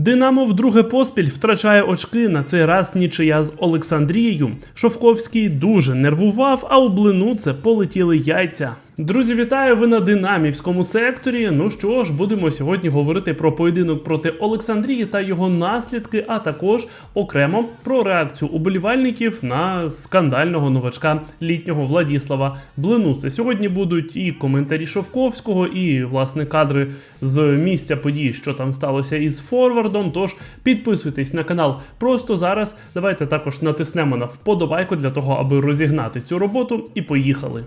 Динамо вдруге поспіль втрачає очки на цей раз нічия з Олександрією. Шовковський дуже нервував, а у блину це полетіли яйця. Друзі, вітаю! Ви на динамівському секторі. Ну що ж, будемо сьогодні говорити про поєдинок проти Олександрії та його наслідки, а також окремо про реакцію уболівальників на скандального новачка літнього Владіслава Блинуце. Сьогодні будуть і коментарі Шовковського, і власне кадри з місця подій, що там сталося із форвардом. Тож підписуйтесь на канал просто зараз. Давайте також натиснемо на вподобайку для того, аби розігнати цю роботу, і поїхали.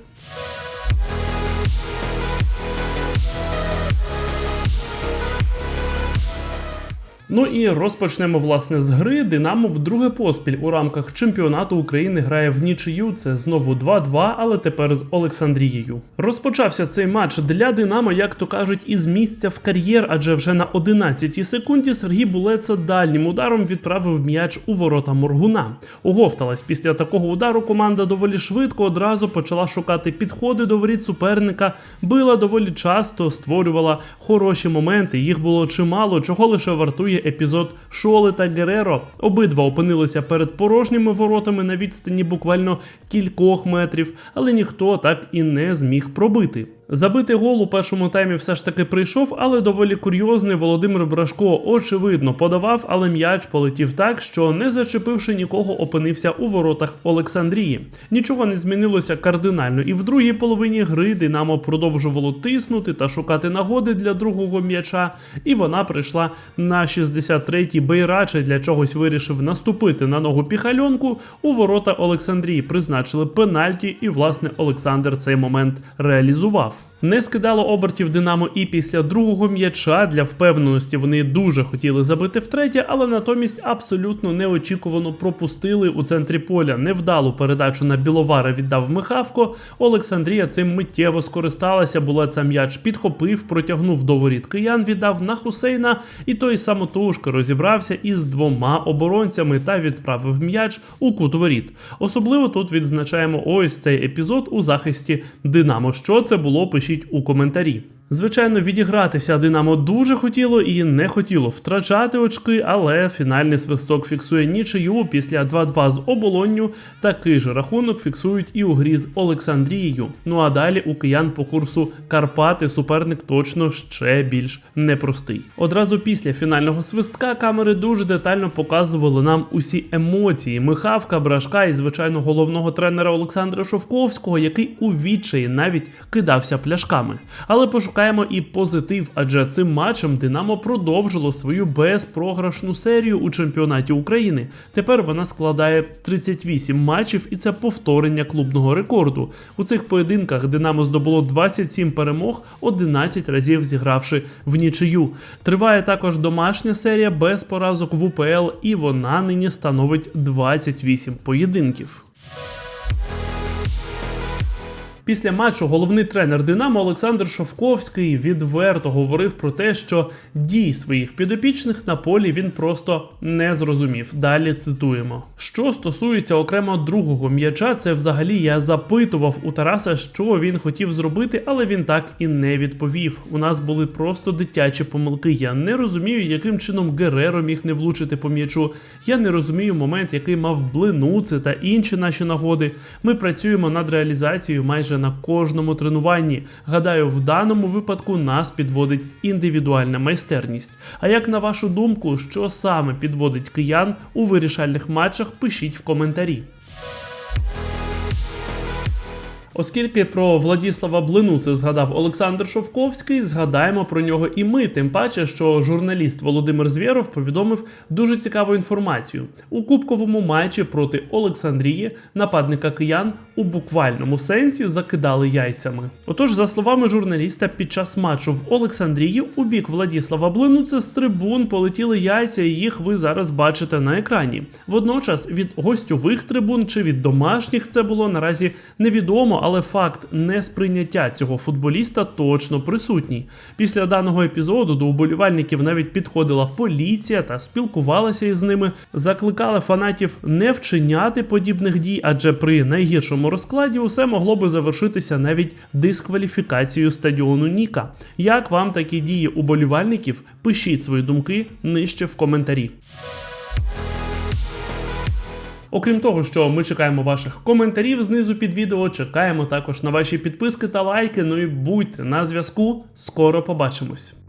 Ну і розпочнемо власне з гри. Динамо вдруге поспіль у рамках чемпіонату України грає в нічию. Це знову 2-2, але тепер з Олександрією. Розпочався цей матч для Динамо, як то кажуть, із місця в кар'єр, адже вже на 11-й секунді Сергій Булеца дальнім ударом відправив м'яч у ворота Моргуна. Оговталась після такого удару. Команда доволі швидко одразу почала шукати підходи до воріт суперника, била доволі часто, створювала хороші моменти. Їх було чимало, чого лише вартує епізод Шоли та Гереро. Обидва опинилися перед порожніми воротами на відстані буквально кількох метрів, але ніхто так і не зміг пробити. Забити гол у першому таймі все ж таки прийшов, але доволі курйозний Володимир Брашко очевидно подавав, але м'яч полетів так, що не зачепивши нікого, опинився у воротах Олександрії. Нічого не змінилося кардинально, і в другій половині гри Динамо продовжувало тиснути та шукати нагоди для другого м'яча. І вона прийшла на 63-й Бейраче для чогось вирішив наступити на ногу піхальонку. У ворота Олександрії призначили пенальті, і власне Олександр цей момент реалізував. Не скидало обертів Динамо і після другого м'яча для впевненості вони дуже хотіли забити втретє, але натомість абсолютно неочікувано пропустили у центрі поля. Невдалу передачу на Біловара віддав Михавко. Олександрія цим миттєво скористалася. Була ця м'яч підхопив, протягнув до воріт киян, віддав на Хусейна, і той самотужки розібрався із двома оборонцями та відправив м'яч у кут воріт. Особливо тут відзначаємо ось цей епізод у захисті Динамо. Що це було? Пишіть у коментарі. Звичайно, відігратися Динамо дуже хотіло і не хотіло втрачати очки, але фінальний свисток фіксує нічию після 2-2 з оболонню. Такий же рахунок фіксують і у грі з Олександрією. Ну а далі у киян по курсу Карпати суперник точно ще більш непростий. Одразу після фінального свистка камери дуже детально показували нам усі емоції Михавка, Брашка і звичайно головного тренера Олександра Шовковського, який у відчаї навіть кидався пляшками. Але пошукаємо і позитив, адже цим матчем Динамо продовжило свою безпрограшну серію у чемпіонаті України. Тепер вона складає 38 матчів, і це повторення клубного рекорду. У цих поєдинках Динамо здобуло 27 перемог, 11 разів зігравши в нічию. Триває також домашня серія без поразок в УПЛ, і вона нині становить 28 поєдинків. Після матчу головний тренер Динамо Олександр Шовковський відверто говорив про те, що дій своїх підопічних на полі він просто не зрозумів. Далі цитуємо: що стосується окремо другого м'яча, це взагалі я запитував у Тараса, що він хотів зробити, але він так і не відповів. У нас були просто дитячі помилки. Я не розумію, яким чином Гереро міг не влучити по м'ячу. Я не розумію момент, який мав блинуце та інші наші нагоди. Ми працюємо над реалізацією майже на кожному тренуванні. Гадаю, в даному випадку нас підводить індивідуальна майстерність. А як на вашу думку, що саме підводить киян у вирішальних матчах, пишіть в коментарі. Оскільки про Владіслава Блину це згадав Олександр Шовковський, згадаємо про нього і ми. Тим паче, що журналіст Володимир Звєров повідомив дуже цікаву інформацію у кубковому матчі проти Олександрії нападника киян у буквальному сенсі закидали яйцями. Отож, за словами журналіста, під час матчу в Олександрії у бік Владіслава Блину це з трибун полетіли яйця, і їх ви зараз бачите на екрані. Водночас від гостьових трибун чи від домашніх це було наразі невідомо але факт несприйняття цього футболіста точно присутній. Після даного епізоду до уболівальників навіть підходила поліція та спілкувалася із ними, закликали фанатів не вчиняти подібних дій, адже при найгіршому розкладі усе могло би завершитися навіть дискваліфікацією стадіону Ніка. Як вам такі дії уболівальників? Пишіть свої думки нижче в коментарі. Окрім того, що ми чекаємо ваших коментарів знизу під відео, чекаємо також на ваші підписки та лайки. Ну і будьте на зв'язку. Скоро побачимось.